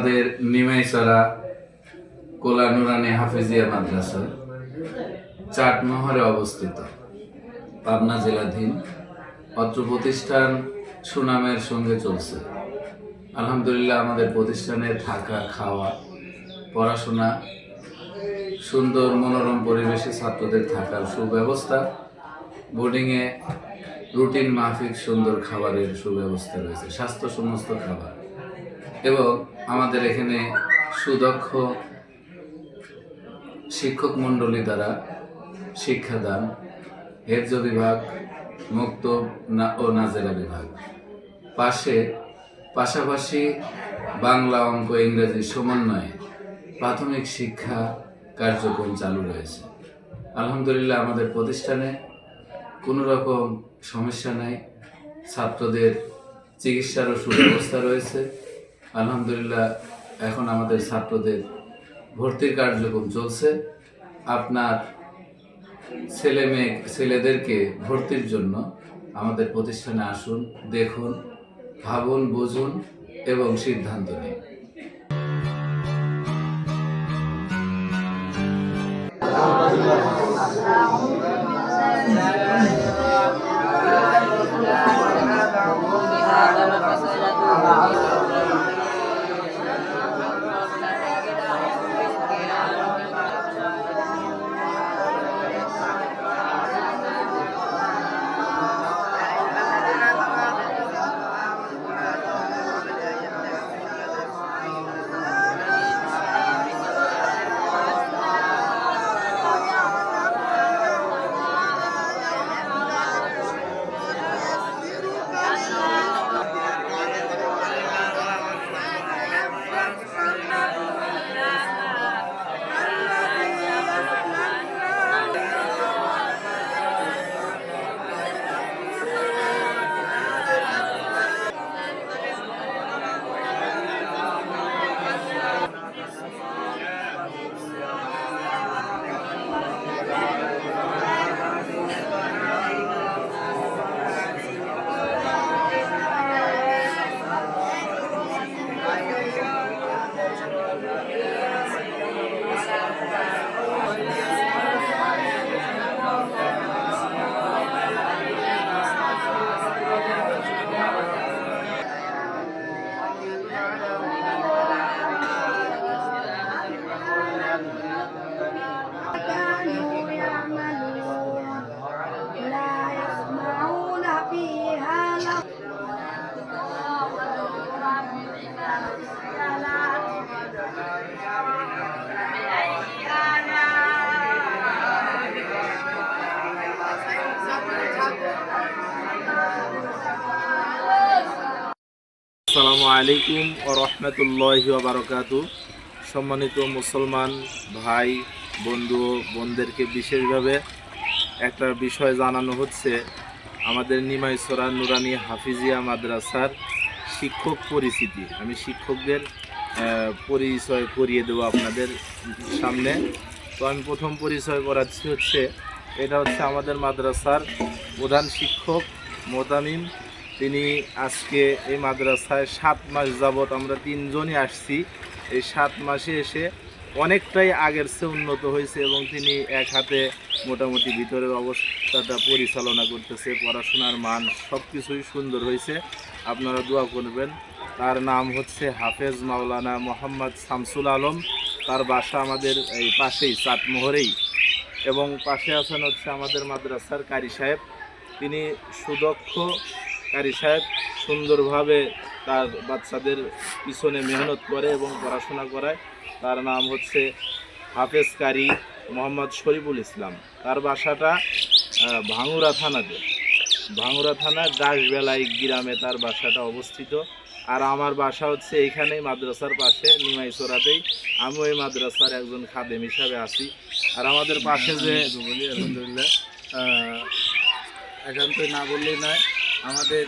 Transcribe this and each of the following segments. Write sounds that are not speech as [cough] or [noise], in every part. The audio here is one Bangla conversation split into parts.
আমাদের নিমাইছড়া কোলা নুরানি হাফিজিয়া মাদ্রাসা চাটমোহরে অবস্থিত, পাবনা জেলাধীন, অত্র প্রতিষ্ঠান সুনামের সঙ্গে চলছে। আলহামদুলিল্লাহ আমাদের প্রতিষ্ঠানে থাকা, খাওয়া, পড়াশোনা, সুন্দর মনোরম পরিবেশে ছাত্রদের থাকার সুব্যবস্থা, বোর্ডিংয়ে রুটিন মাফিক সুন্দর খাবারের সুব্যবস্থা রয়েছে, স্বাস্থ্য সমস্ত খাবার। এবং আমাদের এখানে সুদক্ষ শিক্ষক মণ্ডলী দ্বারা শিক্ষাদান, হেফজ বিভাগ, মুক্ত ও নাজেরা বিভাগ। পাশে পাশাপাশি বাংলা অঙ্ক ইংরেজি সমন্বয়ে প্রাথমিক শিক্ষা কার্যক্রম চালু রয়েছে। আলহামদুলিল্লাহ আমাদের প্রতিষ্ঠানে কোনো রকম সমস্যা নাই। ছাত্রদের চিকিৎসারও সুব্যবস্থা রয়েছে। আলহামদুলিল্লাহ, এখন আমাদের ছাত্রদের ভর্তির কার্যক্রম চলছে। আপনার ছেলে মেয়ে, ছেলেদেরকে ভর্তির জন্য আমাদের প্রতিষ্ঠানে আসুন, দেখুন, ভাবুন, বুঝুন এবং সিদ্ধান্ত নিন। আসসালামু আলাইকুম ও রহমতুল্লাহ বারকাতু। সম্মানিত মুসলমান ভাই, বন্ধু বোনদেরকে বিশেষভাবে একটা বিষয় জানানো হচ্ছে। আমাদের নিমাইছড়া নুরানি হাফিজিয়া মাদ্রাসার শিক্ষক পরিচিতি। আমি শিক্ষকদের পরিচয় করিয়ে দেবো আপনাদের সামনে। তো আমি প্রথম পরিচয় করাচ্ছি হচ্ছে, এটা হচ্ছে আমাদের মাদ্রাসার প্রধান শিক্ষক মোতামিম তিনি আজকে এই মাদ্রাসায় সাত মাস যাবৎ আমরা তিনজনই আসছি। এই সাত মাসে এসে অনেকটাই আগের চেয়ে উন্নত হয়েছে এবং তিনি এক হাতে মোটামুটি ভিতরের অবস্থাটা পরিচালনা করতেছে, পড়াশোনার মান সব কিছুই সুন্দর হয়েছে। আপনারা দোয়া করবেন, তার নাম হচ্ছে হাফেজ মাওলানা মোহাম্মদ শামসুল আলম। তার বাসা আমাদের এই পাশেই চাটমোহরেই এবং পাশে আছেন হচ্ছে আমাদের মাদ্রাসার কারি সাহেব। তিনি সুদক্ষ কারি সাহেব সুন্দরভাবে তার বাচ্চাদের পিছনে মেহনত করে এবং পড়াশোনা করায়। তার নাম হচ্ছে হাফেজ কারি মোহাম্মদ শরীফুল ইসলাম। তার বাসাটা ভাঙুরা থানাতে। ভাঙুরা থানার দাসবেলাই গ্রামে তার বাসাটা অবস্থিত। আর আমার বাসা হচ্ছে এইখানেই, মাদ্রাসার পাশে নিমাইচড়াতেই আমিও এই মাদ্রাসার একজন খাদেম হিসাবে আছি। আর আমাদের পাশে যে আলহামদুলিল্লাহ একান্তই না বললেই নয় আমাদের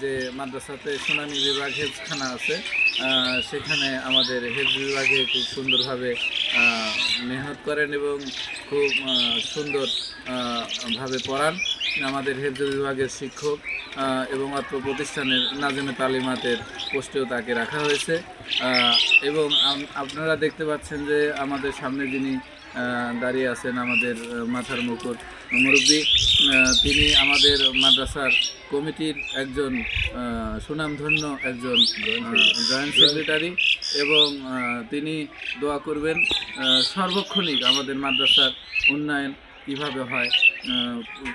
যে মাদ্রাসাতে সোনানি বিভাগ হেফখানা আছে সেখানে আমাদের হেফ বিভাগে খুব সুন্দরভাবে মেহনত করেন এবং খুব আহ, সুন্দর ভাবে পড়ান। আমাদের হেফ বিভাগের শিক্ষক এবং অত্র প্রতিষ্ঠানের নাজেমে তালিমাতের পোস্টেও তাকে রাখা হয়েছে। এবং আপনারা দেখতে পাচ্ছেন যে আমাদের সামনে যিনি দাঁড়িয়ে আছেন আমাদের মাথার মুকুট মুরব্বী। তিনি আমাদের মাদ্রাসার কমিটির একজন সুনামধন্য একজন জয়েন্ট সেক্রেটারি এবং তিনি দোয়া করবেন সার্বক্ষণিক আমাদের মাদ্রাসার উন্নয়ন কীভাবে হয়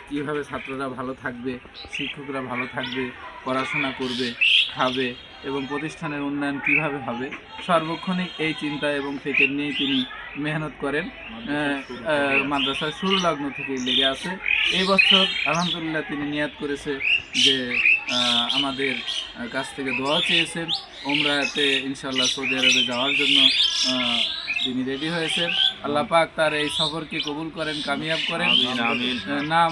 কীভাবে ছাত্ররা ভালো থাকবে, শিক্ষকরা ভালো থাকবে, পড়াশোনা করবে, খাবে এবং প্রতিষ্ঠানের উন্নয়ন কীভাবে হবে সার্বক্ষণিক এই চিন্তা এবং ফিকির নিয়ে তিনি মেহনত করেন। মাদ্রাসার শুরু লগ্ন থেকেই লেগে আছে। এই বছর আলহামদুলিল্লাহ তিনি নিয়াত করেছে যে আমাদের কাছ থেকে দোয়া চেয়েছেন। ওমরাতে ইনশাল্লাহ সৌদি আরবে যাওয়ার জন্য তিনি রেডি হয়েছেন। আল্লাহ পাক তার এই সফরকে কবুল করেন কামিয়াব করেন। নাম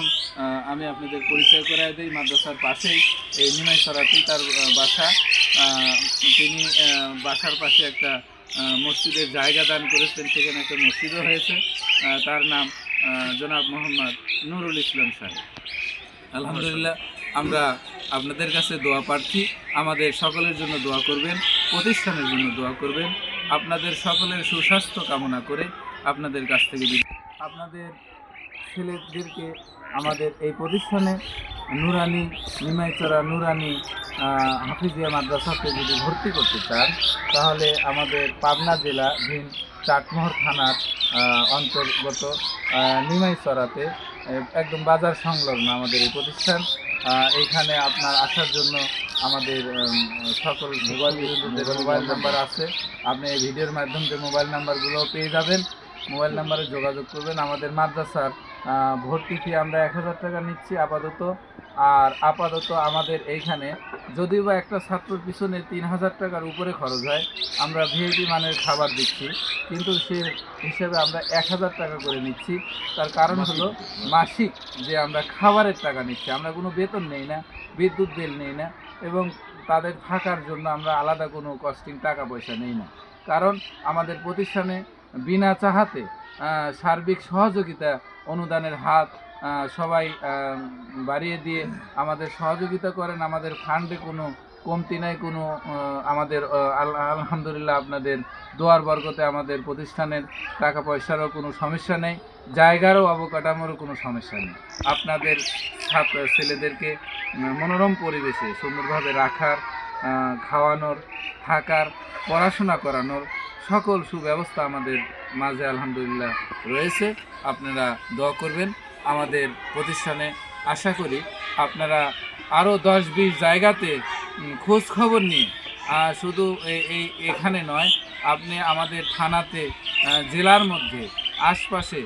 আমি আপনাদের পরিচয় করাই দিই। মাদ্রাসার পাশেই এই নিমাই সরাতেই তার বাসা। তিনি বাসার পাশে একটা মসজিদের জায়গা দান করেছেন, সেখানে একটা মসজিদও হয়েছে। তার নাম জনাব মোহাম্মদ নুরুল ইসলাম সাহেব। আলহামদুলিল্লাহ, আমরা আপনাদের কাছে দোয়া প্রার্থী। আমাদের সকলের জন্য দোয়া করবেন, প্রতিষ্ঠানের জন্য দোয়া করবেন। আপনাদের সকলের সুস্বাস্থ্য কামনা করে আপনাদের কাছ থেকে। আপনাদের ছেলেদেরকে আমাদের এই প্রতিষ্ঠানে নুরানি নিমাইচরা নুরানি হাফিজিয়া মাদ্রাসাতে যদি ভর্তি করতে চান, তাহলে আমাদের পাবনা জেলা ভিন চাটমোহর থানার অন্তর্গত নিমাইচরাতে একদম বাজার সংলগ্ন আমাদের এই প্রতিষ্ঠান। এইখানে আপনার আসার জন্য আমাদের সকল মোবাইল নাম্বার আছে। আপনি এই ভিডিওর মাধ্যমে মোবাইল নাম্বারগুলো পেয়ে যাবেন। মোবাইল নাম্বারে যোগাযোগ করবেন। আমাদের মাদ্রাসার ভর্তি ফি আমরা এক হাজার টাকা নিচ্ছি আপাতত। আর আপাতত আমাদের এইখানে যদিও বা একটা ছাত্রর পিছনে তিন হাজার টাকার উপরে খরচ হয় আমরা ভিআইপি মানের খাবার দিচ্ছি কিন্তু সে হিসেবে আমরা এক হাজার টাকা করে নিচ্ছি। তার কারণ হলো মাসিক যে আমরা খাবারের টাকা নিচ্ছি আমরা কোনো বেতন নেই না বিদ্যুৎ বিল নেই না এবং তাদের থাকার জন্য আমরা আলাদা কোনো কস্টিং টাকা পয়সা নেই না। কারণ আমাদের প্রতিষ্ঠানে বিনা চাহাতে সার্বিক সহযোগিতা অনুদানের হাত সবাই বাড়িয়ে দিয়ে আমাদের সহযোগিতা করেন। আমাদের ফান্ডে কোনো কমতি নাই, কোনো আমাদের আলহামদুলিল্লাহ আপনাদের দোয়ার বর্গতে আমাদের প্রতিষ্ঠানের টাকা পয়সারও কোনো সমস্যা নেই, জায়গারও অবকাঠামোরও কোনো সমস্যা নেই। আপনাদের ছাত্র ছেলেদেরকে মনোরম পরিবেশে সুন্দরভাবে রাখার খাওয়ানোর, থাকার, পড়াশোনা করানোর সকল সুব্যবস্থা আমাদের মাঝে আলহামদুলিল্লাহ রয়েছে। আপনারা দোয়া করবেন আমাদের প্রতিষ্ঠানে। আশা করি আপনারা আরও দশ বিশ জায়গাতে খোঁজ খবর নিয়ে শুধু এই এখানে নয়, আপনি আমাদের থানাতে জেলার মধ্যে, আশপাশে,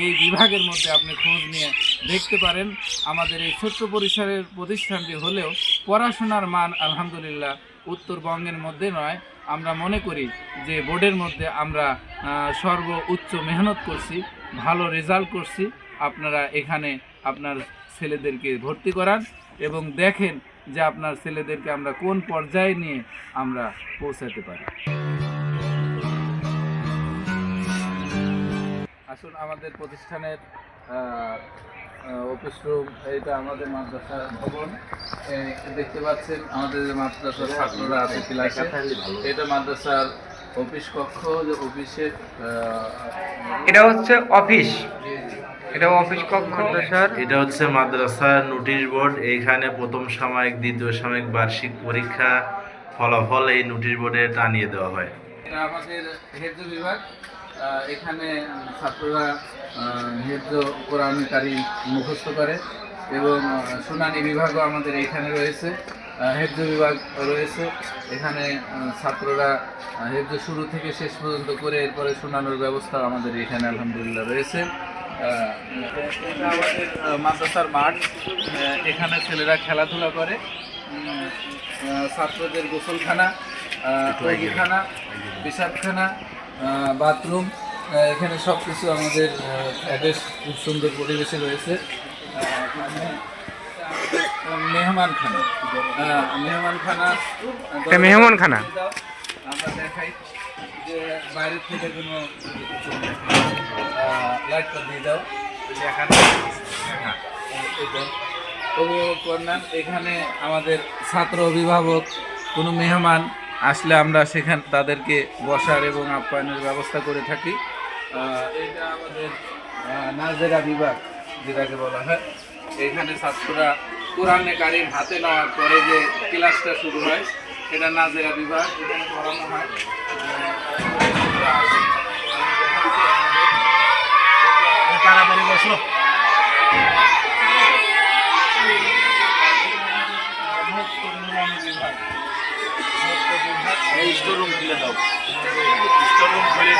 এই বিভাগের মধ্যে আপনি খোঁজ নিয়ে দেখতে পারেন। আমাদের এই ছোট্ট পরিসরের প্রতিষ্ঠানটি হলেও পড়াশোনার মান আলহামদুলিল্লাহ উত্তরবঙ্গের মধ্যে নয় আমরা মনে করি যে বোর্ডের মধ্যে আমরা সর্ব উচ্চ মেহনত করছি, ভালো রেজাল্ট করছি। আপনারা এখানে আপনার ছেলেদেরকে ভর্তি করান এবং দেখেন যে আপনার ছেলেদেরকে আমরা কোন পর্যায়ে নিয়ে আমরা পৌঁছাতে পারি। আসুন আমাদের প্রতিষ্ঠানের অফিস রুম এটা আমাদের মাদ্রাসা ভবন। দেখতে পাচ্ছেন আমাদের যে মাদ্রাসার ছাত্ররা আছে ক্লাসে এটা মাদ্রাসার অফিস কক্ষ যে অফিসের আহ, এটা হচ্ছে অফিস। এটা অফিস কক্ষ স্যার এটা হচ্ছে মাদ্রাসার নোটিশ বোর্ড। এইখানে প্রথম সাময়িক দ্বিতীয় সাময়িক বার্ষিক পরীক্ষা ফলাফল এই নোটিশ বোর্ডে টানিয়ে দেওয়া হয়। এটা আমাদের হেফজ বিভাগ। এখানে ছাত্ররা হেফজ কোরআন কারিম মুখস্থ করে এবং শুনানি বিভাগও আমাদের এখানে রয়েছে হেফজ বিভাগ রয়েছে। এখানে ছাত্ররা হেফজ শুরু থেকে শেষ পর্যন্ত করে এরপরে শুনানোর ব্যবস্থা আমাদের এখানে আলহামদুলিল্লাহ রয়েছে। এটা আমাদের মাদ্রাসার মাঠ এখানে ছেলেরা খেলাধুলা করে। ছাত্রদের গোসলখানা টয়লেটখানা পেশাবখানা বাথরুম এখানে সব কিছু আমাদের বেশ খুব সুন্দর পরিবেশে রয়েছে। মেহমানখানা মেহমানখানা মেহমানখানা। আমরা দেখাই যে বাইরের থেকে কোনো লাইটটা দিয়ে দাও। এখানে হ্যাঁ। অভিভাবক নেন এখানে আমাদের ছাত্র অভিভাবক কোনো মেহমান আসলে আমরা সেখান তাদেরকে বসার এবং আপ্যায়নের ব্যবস্থা করে থাকি। এটা আমাদের নাজেরা বিভাগ যেটাকে বলা হয়। এখানে ছাত্ররা কোরআনে কারিম হাতে নেওয়ার পরে যে ক্লাসটা শুরু হয় এটা নাজেরা বিভাগ এখানে পড়ানো হয়। তাড়াতাড়ি বসো খুলে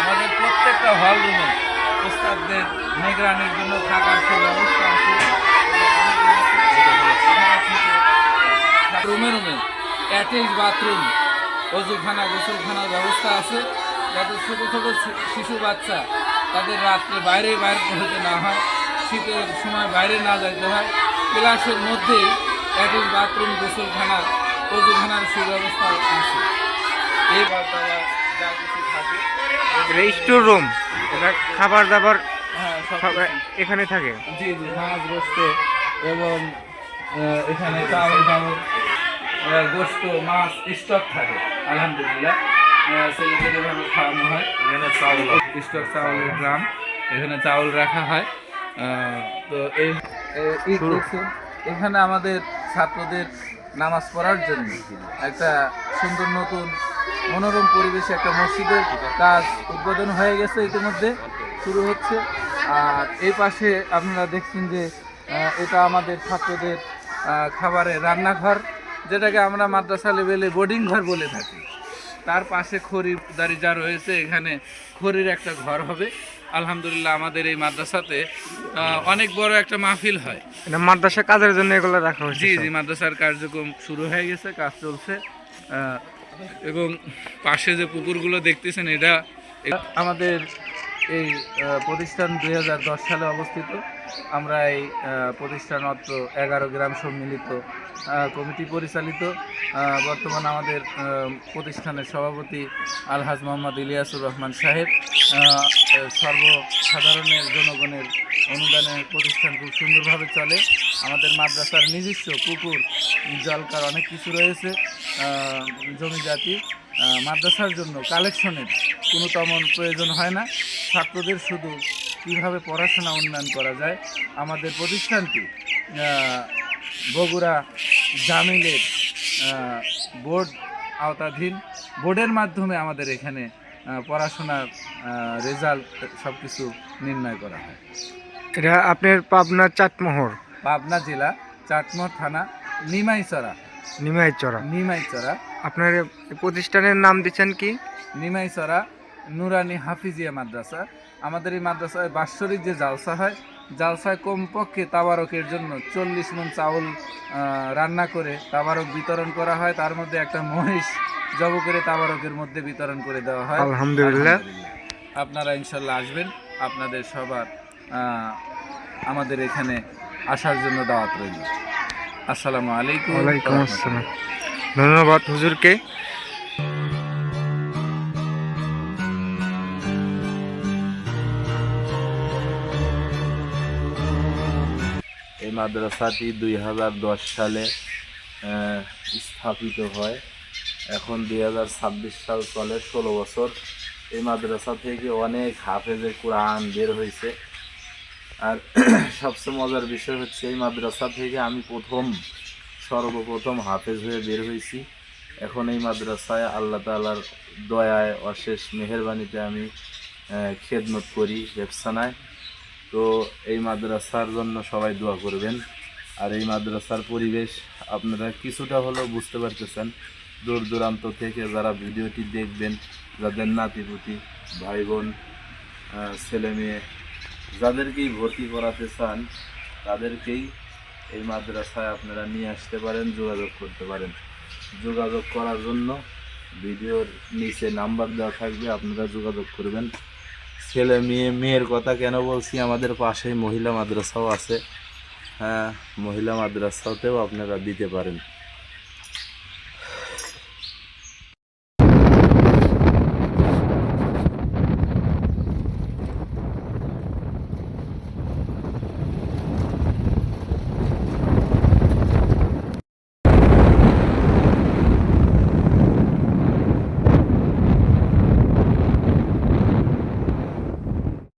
আমাদের প্রত্যেকটা হল রুমে প্রস্তাবদের নিগরানির জন্য থাকার আছে, রুমে রুমে অ্যাটেচ বাথরুম অজুখানা গোসলখানার ব্যবস্থা আছে। যাতে ছোটো ছোটো শিশু বাচ্চা তাদের রাত্রে বাইরে বাইরে হতে না হয় শীতের সময় বাইরে না যাইতে হয়। ক্লাসের মধ্যেই অ্যাটেচ বাথরুম গোসলখানা অজুখানার সুব্যবস্থা আছে। এই বাচ্চারা যা কিছু থাকে এটা স্টোর রুম এটা খাবার দাবার হ্যাঁ এখানে থাকে? জি জি মাছ গোস্ত এবং এখানে চাউল টাউল গোস্ত মাছ স্টক থাকে আলহামদুলিল্লাহ। ছেলেদের এভাবে খাওয়ানো হয় এখানে চাউল স্টক চাউলের ড্রাম এখানে চাউল রাখা হয়। তো এই এখানে আমাদের ছাত্রদের নামাজ পড়ার জন্য একটা সুন্দর নতুন মনোরম পরিবেশে একটা মসজিদের কাজ উদ্বোধন হয়ে গেছে ইতিমধ্যে শুরু হচ্ছে। আর এই পাশে আপনারা দেখছেন যে এটা আমাদের ছাত্রদের খাবারের রান্নাঘর যেটাকে আমরা মাদ্রাসা লেভেলে বোর্ডিং ঘর বলে থাকি। তার পাশে খড়িদারি যা রয়েছে এখানে খড়ির একটা ঘর হবে। আলহামদুলিল্লাহ আমাদের এই মাদ্রাসাতে অনেক বড় একটা মাহফিল হয়। এটা মাদ্রাসা কাজের জন্য এগুলো রাখা হয়েছে জি জি মাদ্রাসার কার্যক্রম শুরু হয়ে গেছে কাজ চলছে। এবং পাশে যে পুকুরগুলো দেখতেছেন এটা আমাদের এই প্রতিষ্ঠান দুই হাজার দশ সালে অবস্থিত। আমরা এই প্রতিষ্ঠান অত্র এগারো গ্রাম সম্মিলিত কমিটি পরিচালিত। বর্তমান আমাদের প্রতিষ্ঠানের সভাপতি আলহাজ মোহাম্মদ ইলিয়াসুর রহমান সাহেব। সর্বসাধারণের জনগণের অনুদানে প্রতিষ্ঠান খুব সুন্দরভাবে চলে। আমাদের মাদ্রাসার নিজস্ব পুকুর জলকার অনেক কিছু রয়েছে জমি জাতি। মাদ্রাসার জন্য কালেকশনের কোনো তেমন প্রয়োজন হয় না। ছাত্রদের শুধু কীভাবে পড়াশোনা উন্নয়ন করা যায় আমাদের প্রতিষ্ঠানটি বগুড়া জামিলের বোর্ড আওতাধীন বোর্ডের মাধ্যমে আমাদের এখানে পড়াশোনার রেজাল্ট সব কিছু নির্ণয় করা হয়। এটা আপনার পাবনা চাটমোহর? পাবনা জেলা চাটমোহর থানা নিমাইচড়া। নিমাইচড়া। নিমাইচড়া। আপনার প্রতিষ্ঠানের নাম দিচ্ছেন কি? নিমাইচড়া নুরানি হাফিজিয়া মাদ্রাসা। আমাদের এই মাদ্রাসায় বাৎসরিক যে জালসা হয় জালসায় কমপক্ষে তাবারকের জন্য চল্লিশ মন চাউল রান্না করে তাবারক বিতরণ করা হয়। তার মধ্যে একটা মহিষ জব করে তাবারকের মধ্যে বিতরণ করে দেওয়া হয়। আলহামদুলিল্লাহ। আপনারা ইনশাল্লাহ আসবেন। আপনাদের সবার আমাদের এখানে আসার জন্য দাওয়াত রইল। আসসালামু আলাইকুম। ওয়ালাইকুম আসসালাম। ধন্যবাদ হুজুরকে। এই মাদ্রাসাটি দুই হাজার দশ সালে স্থাপিত হয়। এখন দুই হাজার ছাব্বিশ সাল চলে, ষোলো বছর। এই মাদ্রাসা থেকে অনেক হাফেজে কোরআন বের হয়েছে। আর [clears throat] সবচেয়ে মজার বিষয় হচ্ছে, এই মাদ্রাসা থেকে আমি প্রথম, সর্বপ্রথম হাফেজ হয়ে বের হয়েছি। এখন এই মাদ্রাসায় আল্লাহ তালার দয়ায় অশেষ মেহেরবানিতে আমি খেদমত করি ব্যবসানায়। তো এই মাদ্রাসার জন্য সবাই দোয়া করবেন। আর এই মাদ্রাসার পরিবেশ আপনারা কিছুটা হলেও বুঝতে পারতেছেন। দূর দূরান্ত থেকে যারা ভিডিওটি দেখবেন, যাদের নাতিপুতি ভাই বোন ছেলে মেয়ে যাদেরকেই ভর্তি করাতে চান, তাদেরকেই এই মাদ্রাসায় আপনারা নিয়ে আসতে পারেন, যোগাযোগ করতে পারেন। যোগাযোগ করার জন্য ভিডিওর নিচে নাম্বার দেওয়া থাকবে, আপনারা যোগাযোগ করবেন। ছেলে মেয়ে, মেয়ের কথা কেন বলছি? আমাদের পাশে মহিলা মাদ্রাসাও আছে। হ্যাঁ মহিলা মাদ্রাসাতেও আপনারা দিতে পারেন।